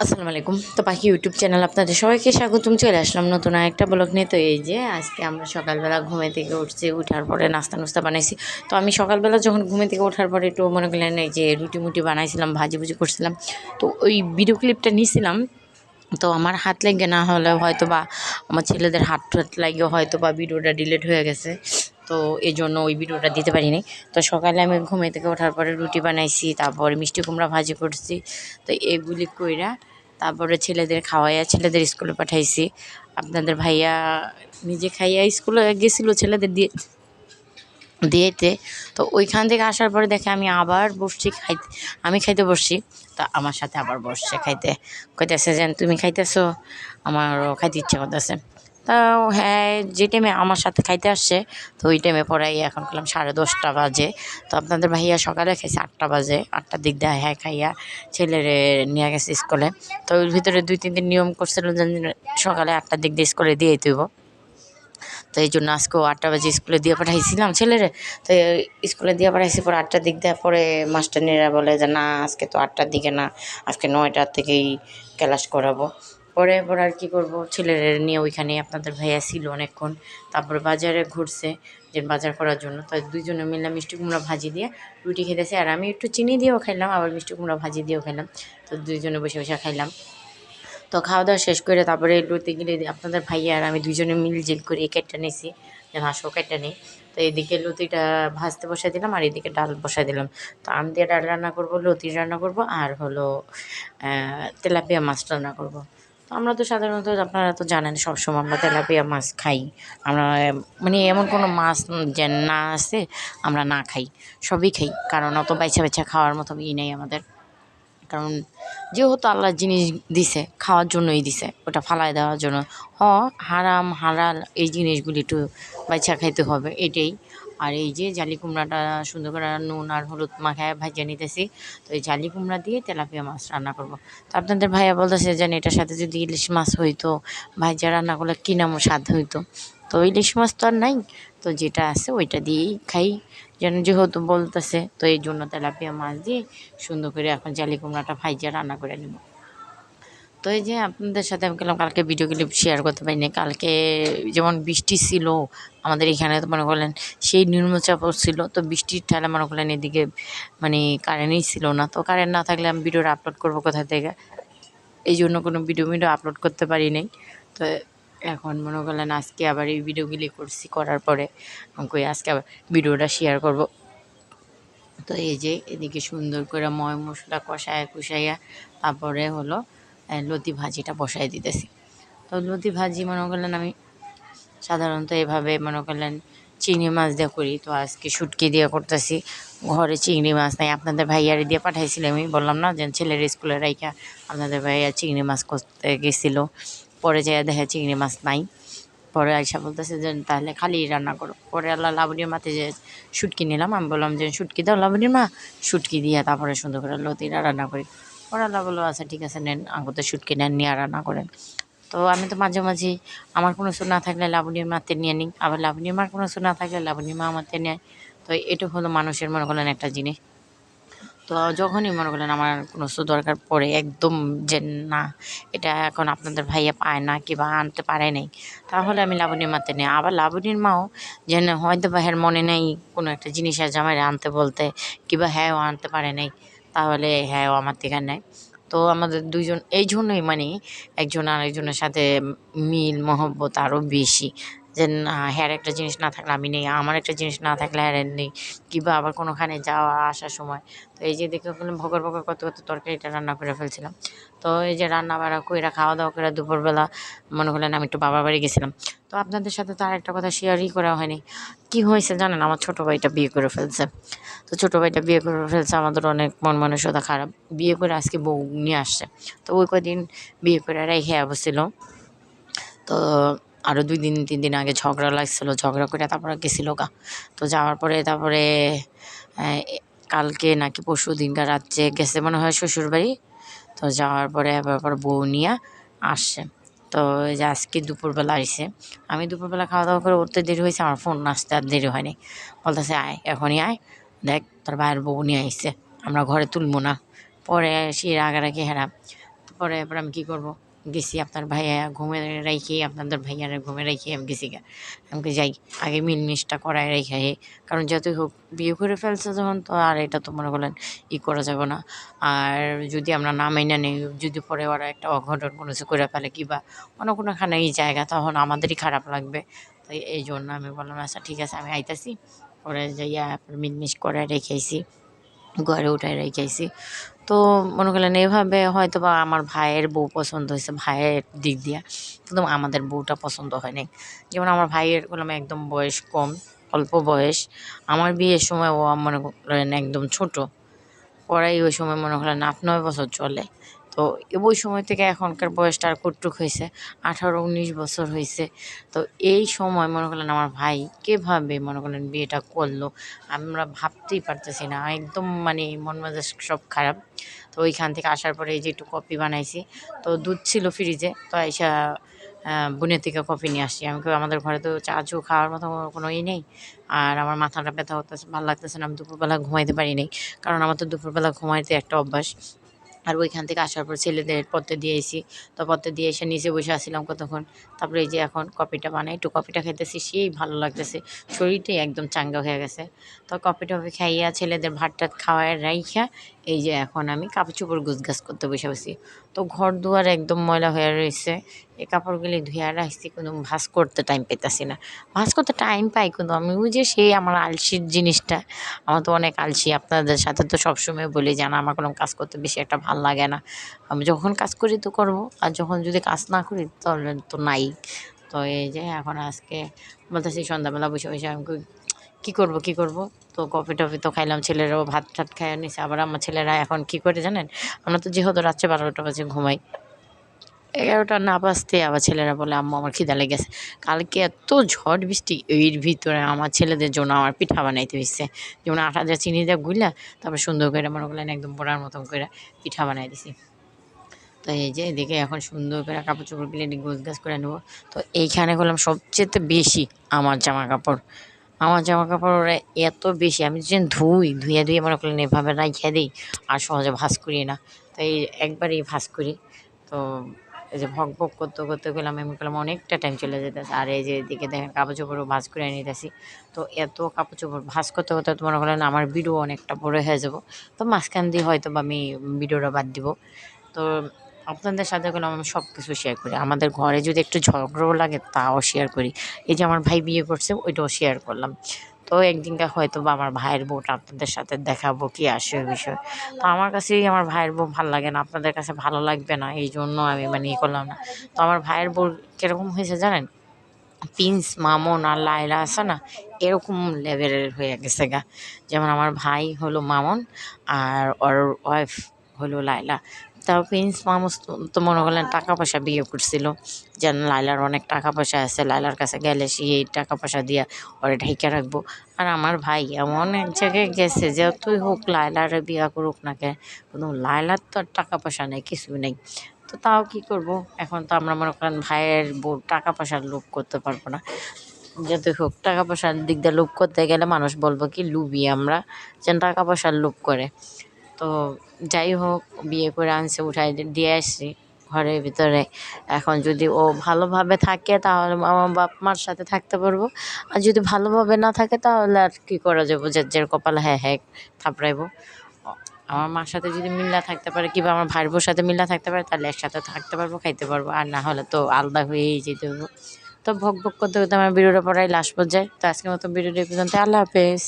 আসসালামু আলাইকুম। তো পাখি ইউটিউব চ্যানেল আপনাদের সবাইকে স্বাগতম। চলে আসলাম নতুন একটা ব্লগ নিয়ে। তো এই যে আজকে আমরা সকালবেলা ঘুমে থেকে উঠছি, উঠার পরে নাস্তা নুস্তা বানাইছি। তো আমি সকালবেলা যখন ঘুমে থেকে ওঠার পরে একটু মনে করলেন এই যে রুটি মুটি বানাইছিলাম, ভাজি ভুজি করছিলাম। তো ওই ভিডিও ক্লিপটা নিয়েছিলাম তো আমার হাত লেগে না হলে হয়তো বা আমার ছেলেদের হাত টাত লাগিয়ে হয়তো বা ভিডিওটা ডিলিট হয়ে গেছে। তো এই জন্য ওই ভিডিওটা দিতে পারিনি। তো সকালে আমি ঘুমে থেকে ওঠার পরে রুটি বানাইছি, তারপরে মিষ্টি কুমড়া ভাজি করছি। তো এগুলি কইরা তারপরে ছেলেদের খাওয়াইয়া ছেলেদের স্কুলে পাঠাইছি। আপনাদের ভাইয়া নিজে খাইয়া স্কুলে গেছিল ছেলেদের দিয়ে দিয়েতে তো ওইখান থেকে আসার পরে দেখে আমি আবার বসছি খাইতে আমি খাইতে বসছি। তা আমার সাথে আবার বসছে খাইতে। কইতেছে যেন তুমি খাইতেছো? আমারও খাইতে ইচ্ছে করতেছে। তা হ্যাঁ যে টাইমে আমার সাথে খাইতে আসছে, তো ওই টাইমে পড়াই এখন করলাম সাড়ে দশটা বাজে। তো আপনাদের ভাইয়া সকালে খাইছে আটটা বাজে, আটটার দিক দিয়ে হ্যাঁ খাইয়া ছেলেরে নিয়ে গেছে স্কুলে। তো ওর ভিতরে দুই, তিন দিন নিয়ম করছিল যে সকালে আটটার দিক দিয়ে স্কুলে দিয়ে দিব তো এই জন্য আজকেও আটটা বাজে স্কুলে দিয়ে পাঠাইছিলাম ছেলেরে। তো স্কুলে দিয়ে পাঠাইছি পরে আটটার দিক দিয়ে পরে মাস্টার মাস্টারনিরা বলে যে, না, আজকে তো আটটার দিকে না, আজকে নয়টার থেকেই ক্লাস করাবো। পরে পরে আর কী করব? ছেলেরে নিয়ে ওইখানে আপনাদের ভাইয়া ছিল অনেকক্ষণ। তারপরে বাজারে ঘুরছে, যে বাজার করার জন্য। তো দুইজনে মিলে মিষ্টি কুমড়া ভাজি দিয়ে রুটি খেতেছে। আর আমি একটু চিনি দিয়েও খাইলাম, আবার মিষ্টি কুমড়া ভাজি দিয়েও খাইলাম। তো দুইজনে বসে বসে খাইলাম। তো খাওয়া দাওয়া শেষ করে তারপরে লুতে গেলে আপনাদের ভাইয়া আর আমি দুজনে মিল মিলজিল করে এই কেটটা নিয়েছি। হাঁসও কেটটা নিই। তো এদিকে লতিটা ভাজতে বসাই দিলাম আর এদিকে ডাল বসাই দিলাম। তো আম দিয়ে ডাল রান্না করব লতি রান্না করব, আর হলো তেলাপিয়া মাছ রান্না করব। আমরা তো সাধারণত আপনারা তো জানেন সবসময় আমরা তেলাপিয়া মাছ খাই। আমরা মানে এমন কোনো মাছ যে না আছে, আমরা না খাই। সবই খাই, কারণ অত বাইছা বাইছা খাওয়ার মতো ই নেই আমাদের। কারণ যেহেতু আল্লাহ জিনিস দিছে, খাওয়ার জন্যই দিছে, ওটা ফালাই দেওয়ার জন্য। হ, হারাম হারাল এই জিনিসগুলি একটু বাচ্চা খাইতে হবে, এটাই। আর এই যে জালি কুমড়াটা সুন্দর করে নুন আর হলুদ মাখায় ভাজিয়ে নিতেছি। তো এই জালি কুমড়া দিয়ে তেলাপিয়া মাছ রান্না করব। তো আপনাদের ভাইয়া বলতেছে যেন এটার সাথে যদি ইলিশ মাছ হইতো, ভাইজা রান্না করলে কী নামও স্বাদ হইতো? তো ইলিশ মাছ তো আর নাই। তো যেটা আছে ওইটা দিয়েই খাই। যেন যেহেতু বলতেছে, তো এই জন্য তেলাপিয়া মাছ দিয়ে সুন্দর করে এখন জালি কুমড়াটা ভাইজা রান্না করে নেব। তো এই যে আপনাদের সাথে আমি গেলাম, কালকে ভিডিও ক্লিপ শেয়ার করতে পারিনি। কালকে যেমন বৃষ্টি ছিল, আমাদের এখানে তো মনে করলেন সেই নিম্নচাপ ছিল, তো বৃষ্টির ঠেলা মনে করলেন এদিকে মানে কারেন্টই ছিল না। তো কারেন্ট না থাকলে আমি ভিডিওটা আপলোড করব কোথা থেকে? এই জন্য কোনো ভিডিও ভিডিও আপলোড করতে পারি নাই। তো এখন মনে করলেন আজকে আবার এই ভিডিওগুলি করছি, করার পরে আমাকে আজকে আবার ভিডিওটা শেয়ার করব। তো এই যে এদিকে সুন্দর করে ময় মশলা কষায় কুষাইয়া, তারপরে হলো লতি ভাজিটা বসাই দিতেছি। তো লতি ভাজি মনে করলেন আমি সাধারণত এভাবে মনে করলেন চিংড়ি মাছ দিয়ে করি। তো আজকে শুটকি দিয়ে করতেছি। ঘরে চিংড়ি মাছ নাই। আপনাদের ভাইয়ারে দিয়ে পাঠাইছিলাম। আমি বললাম, না যে ছেলের স্কুলে রাইখা আপনাদের ভাইয়া চিংড়ি মাছ করতে গেছিল। পরে যাইয়া দেখে চিংড়ি মাছ নাই। পরে আইসা বলতেছে যে, তাহলে খালি রান্না করো। পরে আল্লাহ লাবণীর মাতে যে শুটকি নিলাম, আমি বললাম যে, শুটকি দাও লাবণীর মা। শুটকি দিয়ে তারপরে সুন্দর করে লতিরা রান্না করি। পরে আল্লাহ বলল আচ্ছা ঠিক আছে, নেন আগতে শুটকি নেন নিয়ে রান্না করেন। তো আমি তো মাঝে মাঝে, আমার কোনো না থাকলে লাবণীর মাতে নিয়ে নিই আবার লাবণীর মার কোনো না থাকলে লাবণীর মা আমাতে নেয়। তো এটা হলো মানুষের, মনে করলেন, একটা জিনিস। তো যখনই মনে করলেন, আমার কোনো শো দরকার পড়ে একদম যে না, এটা এখন আপনাদের ভাইয়া পায় না কিংবা আনতে পারে নাই, তাহলে আমি লাবণীর মাতে নিই। আবার লাবণীর মাও যেন হয়তো বা মনে নেই কোনো একটা জিনিস আছে আমার আনতে বলতে কিংবা হ্যাঁ আনতে পারে নাই। তাহলে হ্যাঁ ও আমার থেকে নেয়। তো আমাদের দুইজন, এই জন্যই মানে একজন আরেকজনের সাথে মিল, মহব্বত আরও বেশি। যে হ্যার একটা জিনিস না থাকলে আমি নেই, আমার একটা জিনিস না থাকলে হ্যার নেই। কিংবা আবার কোনোখানে যাওয়া, আসার সময়। তো এই যে দেখে ভগর ভগর কত কত তরকারিটা রান্না করে ফেলছিলাম। তো এই যে রান্না বাড়া কইরা খাওয়া দাওয়া করে দুপুরবেলা মনে করলেন আমি একটু বাবার বাড়ি গেছিলাম। তো আপনাদের সাথে তো আরেকটা কথা শেয়ারই করা হয়নি। কি হয়েছে জানেন? আমার ছোটো ভাইটা বিয়ে করে ফেলছে। তো ছোটো ভাইটা বিয়ে করে ফেলছে, আমাদের অনেক মন মানসিকতা খারাপ। বিয়ে করে আজকে বউ নিয়ে আসছে। তো ওই কদিন বিয়ে করে রেখে বসছিল। তো আরও দুই দিন, তিন দিন আগে ঝগড়া লাগছিল, ঝগড়া করে তারপরে গেছিল গা। তো যাওয়ার পরে তারপরে কালকে নাকি পরশু দিনকার রাত্রে গেছে মনে হয় শ্বশুর বাড়ি তো যাওয়ার পরে আবার বউ নিয়ে আসছে। তো যে আজকে দুপুরবেলা আসছে আমি দুপুরবেলা খাওয়া দাওয়া করে উঠতে দেরি হয়েছে, আমার ফোন আসতে আর দেরি হয়নি। বলতেছে, আয়, এখনই আয়। দেখ, তোর ভাইয়ের বউ নিয়ে আসছে আমরা ঘরে তুলবো না। পরে সে রাগারাগি হেরা পরে এবার আমি কী করব? গেছি আপনার ভাইয়া ঘুমে রেখে, আপনাদের ভাইয়ারে ঘুমে রেখে আমি গেছি গা। আমাকে যাই, আগে মিলমিশটা করায় রেখে কারণ যতই হোক, বিয়ে করে ফেলছে যখন, তো আর এটা তো মনে করলেন ই করা যাবে না। আর যদি আমরা না মাইনা নেই, যদি পরে ওরা একটা অঘটন কোনো কিছু করে ফেলে কিবা অন্য কোনোখানে এই জায়গা, তখন আমাদেরই খারাপ লাগবে। তাই এই জন্য আমি বললাম আচ্ছা ঠিক আছে, আমি আইতাছি। পরে যাইয়া মিলমিশ করে রেখেছি ঘরে উঠায় রেখেছি তো মনে করলেন এভাবে হয়তো বা আমার ভাইয়ের বউ পছন্দ হয়েছে, ভাইয়ের দিক দিয়া। কিন্তু আমাদের বউটা পছন্দ হয়নি। যেমন আমার ভাইয়ের বললাম একদম বয়স কম, অল্প বয়স। আমার বিয়ের সময় ও মনে করেন একদম ছোট। পড়াই ওই সময় মনে করেন আট, নয় বছর চলে। তো ওই সময় থেকে এখনকার বয়সটা আর কটুক হয়েছে? আঠারো, উনিশ বছর হয়েছে। তো এই সময় মনে করলেন আমার ভাই কীভাবে মনে করলেন বিয়েটা করল? আমরা ভাবতেই পারতেছি না। একদম মানে মন মেজাজ সব খারাপ। তো ওইখান থেকে আসার পরে এই যে একটু কফি বানাইছি। তো দুধ ছিল ফ্রিজে। তো আইসা বুনের থেকে কফি নিয়ে আসছি। আমি আমাদের ঘরে তো চা চু খাওয়ার মতো কোনো ই নেই। আর আমার মাথাটা ব্যথা হতেছে ভালো লাগতেছে না। আমি দুপুরবেলা ঘুমাইতে পারি নাই। কারণ আমার তো দুপুরবেলা ঘুমাইতে একটা অভ্যাস। আর ওইখান থেকে আসার পর ছেলেদের পড়তে দিয়ে এসি তো পড়তে দিয়ে এসে নিচে বসে আসছিলাম কতক্ষণ, তারপরে এই যে এখন কফিটা বানাই, একটু কফিটা খাইতেছি, সেই ভালো লাগতেছে। শরীরটাই একদম চাঙ্গা হয়ে গেছে। তো টফি খাইয়া ছেলেদের ভাত টাত খাওয়ায় রাইখা, এই যে এখন আমি কাপড় চোপড় গুছগাছ করতে বসে বসি তো ঘর দুয়ার একদম ময়লা হয়ে রয়েছে। এই কাপড়গুলি ধুয়ে রাখছি কিন্তু ভাস করতে টাইম পেতেছি না। ভাস করতে টাইম পাই কিন্তু আমি ওই যে সেই আমার আলসির জিনিসটা। আমার তো অনেক আলসি, আপনাদের সাথে তো সবসময় বলি যে আমার কোনো কাজ করতে বেশি একটা লাগে না। আমি যখন কাজ করি তো করব, আর যখন যদি কাজ না করি তাহলে তো নাই। তো এই যে এখন আজকে বলতেছি, সন্ধ্যাবেলা বসে বসে আমি কি করব কি করব? করব তো কফি টফি তো খাইলাম, ছেলেরাও ভাত টাত খাইয়া নিছে। আবার আমার ছেলেরা এখন কি করে জানেন? আমরা তো যেহেতু রাত্রে বারোটা বাজে ঘুমাই। এগারোটা না বাজতে আবার ছেলেরা বলে, আম্মু, আমার খিদা লেগেছে। কালকে এত ঝড় বৃষ্টি, এর ভিতরে আমার ছেলেদের জন্য আমার পিঠা বানাইতে হয়েছে যেমন আটা যা চিনি দিয়ে গুলা তারপর সুন্দর করে মনে করলেন একদম বড়ার মতন করে পিঠা বানাই দিছি। তো এই যে এদিকে এখন সুন্দর করে কাপড় চোপড়গুলো গোছ গাছ করে নেব। তো এইখানে করলাম সবচেয়ে বেশি আমার জামা কাপড় আমার জামা কাপড় ওরা এত বেশি, আমি যে ধুই ধুয়ে ধুয়ে মনে করলেন এভাবে রাখিয়ে দিই, আর সহজে ভাস করি না। তাই একবারই ভাস করি। তো এই যে ভক ভক করতে করতে গেলাম, আমি করলাম অনেকটা টাইম চলে যেতেছে আর এই যে এদিকে দেখেন কাপড় চোপড়ও ভাজ করে নিতেছি। তো এত কাপড় চোপড় ভাজ করতে করতে তো মনে করলেন আমার ভিডিও অনেকটা বড় হয়ে যাব। তো মাঝখান দিয়ে হয়তো বা আমি ভিডিওটা বাদ দিব। তো আপনাদের সাথে করলাম আমি সব কিছু শেয়ার করি। আমাদের ঘরে যদি একটু ঝগড়াও লাগে, তাও শেয়ার করি। এই যে আমার ভাই বিয়ে করছে, ওইটাও শেয়ার করলাম। তো একদিনকার হয়তো বা আমার ভাইয়ের বউটা আপনাদের সাথে দেখাবো কি আসে ওই বিষয়। তো আমার কাছেই আমার ভাইয়ের বউ ভালো লাগে না, আপনাদের কাছে ভালো লাগবে না, এই জন্য আমি মানে ই করলাম না। তো আমার ভাইয়ের বউ কীরকম হয়েছে জানেন? প্রিন্স, মামন আর লায়লা আছে না, এরকম লেভেলের হয়ে গেছে গা। যেমন আমার ভাই হলো মামন আর ওর ওয়াইফ হলো লায়লা। তাও প্রিন্স মামুস তো- মনে করলেন টাকা পয়সা বিয়ে করছিল। যেন লাইলার অনেক টাকা পয়সা আছে, লাইলার কাছে গেলে সে এই টাকা পয়সা দিয়া ওরে ঢেকে রাখব। আর আমার ভাই এমন এক জায়গায় গেছে যতই হোক, লাইলারে বিয়া করুক না কে কিন্তু লাইলার তো আর টাকা পয়সা নেই কিছু নেই। তো তাও কি করব? এখন তো আমরা মনে করেন ভাইয়ের বউ টাকা পয়সার লোভ করতে পারব না। যতই হোক টাকা পয়সার দিক দিয়ে লোভ করতে গেলে মানুষ বলব কি, লুবি আমরা, যেন টাকা পয়সার লোভ করে। তো যাই হোক, বিয়ে করে আনছে, উঠাই দিয়ে আসছি ঘরের ভিতরে। এখন যদি ও ভালোভাবে থাকে, তাহলে আমার বাপ মার সাথে থাকতে পারব। আর যদি ভালোভাবে না থাকে, তাহলে আর কী করা যাব? যে যে, কপাল হ্যাঁ হ্যাঁ থাপড়াইবো। আমার মার সাথে যদি মিল্লা থাকতে পারে, কিংবা আমার ভাইয়ের বউর সাথে মিল্লা থাকতে পারে, তাহলে একসাথে থাকতে পারব, খাইতে পারব। আর না হলে তো আলাদা হয়েই যেতে হব। তো ভোগ ভোগ করতে করতে আমার ভিডিওটা পড়াই লাস্ট পর্যায়ে। তো আজকের মতো এই পর্যন্ত আল্লাহ হাফেজ।